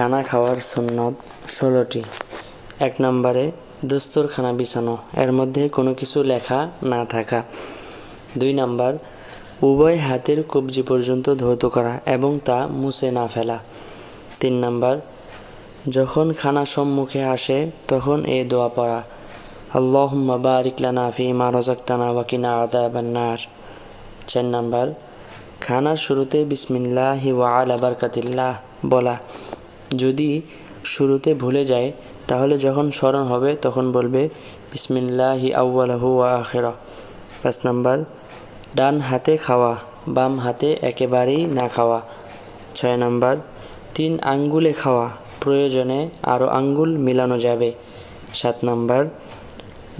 খানা খাওয়ার সুন্নত ষোলোটি। এক নম্বরে দস্তরখানা বিছানো। এর মধ্যে কোনো কিছু লেখা না থাকা। দুই নাম্বার, উভয় হাতের কবজি পর্যন্ত ধৌত করা এবং তা মুছে না ফেলা। তিন নাম্বার, যখন খানা সম্মুখে আসে, তখন এ দোয়া পড়া। আল্লাহুম্মা বারিক লানা ফি মা রাযাকতানা ওয়া কিনা আযাবান নার। চার নাম্বার, খানার শুরুতে বিসমিল্লাহি ওয়া আলা বারকাতিল্লাহ বলা। যদি শুরুতে ভুলে যায়, তাহলে যখন স্মরণ হবে, তখন বলবে, বিসমিল্লাহি আউ্বালাহু আখেরা। পাঁচ নাম্বার, ডান হাতে খাওয়া, বাম হাতে একেবারেই না খাওয়া। ছয় নাম্বার, তিন আঙ্গুলে খাওয়া, প্রয়োজনে আরও আঙ্গুল মিলানো যাবে। সাত নাম্বার,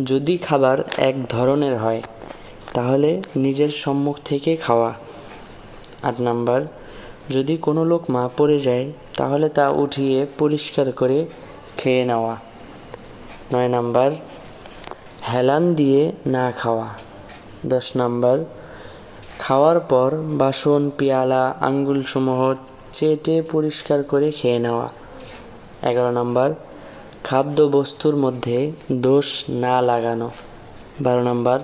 যদি খাবার এক ধরনের হয়, তাহলে নিজের সম্মুখ থেকে খাওয়া। আট নাম্বার যদি কোনো লোক মা পড়ে যায়, তাহলে তা উঠিয়ে পরিষ্কার করে খেয়ে নেওয়া। নয় নাম্বার, হেলান দিয়ে না খাওয়া। দশ নাম্বার, খাওয়ার পর বাসন, পেয়ালা, আঙ্গুলসমূহ চেটে পরিষ্কার করে খেয়ে নেওয়া। এগারো নাম্বার খাদ্য বস্তুর মধ্যে দোষ না লাগানো। বারো নাম্বার,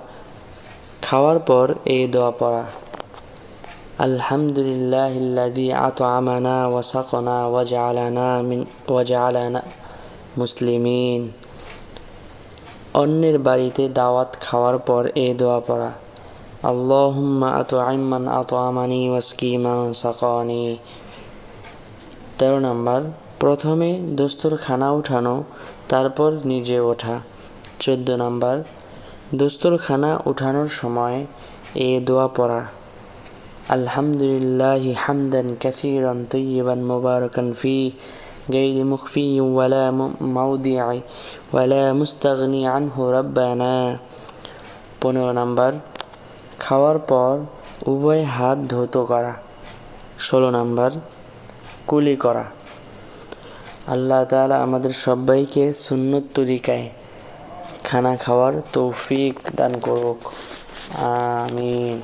খাওয়ার পর এই দোয়া পড়া। আতআমানা ওয়া সাকানা ওয়া জাআলানা মিন, ওয়া জাআলানা মুসলিমিন। অন্যের বাড়িতে দাওয়াত খাওয়ার পর এই দোয়া পড়া, আল্লাহুম্মা আতআইমান আতআমানি ওয়াসকিমান সাকানি। তেরো নাম্বার, প্রথমে দস্তরখানা উঠানো, তারপর নিজে ওঠা। চোদ্দ নাম্বার, দস্তরখানা উঠানোর সময় এ দোয়া পড়া। আলহামদুলিল্লাহি হামদান কাসিরান তৈয়বান মুবারাকান ফি غير مخفي ولا موضع ولا مستغني عنه ربنا পনেরো নাম্বার খাওয়ার পর উভয় হাত ধৌত করা ষোলো নাম্বার কুলি করা আল্লাহ তাআলা আমাদের সবাইকে সুন্নত তরিকায় খানা খাওয়ার তৌফিক দান করুক আমিন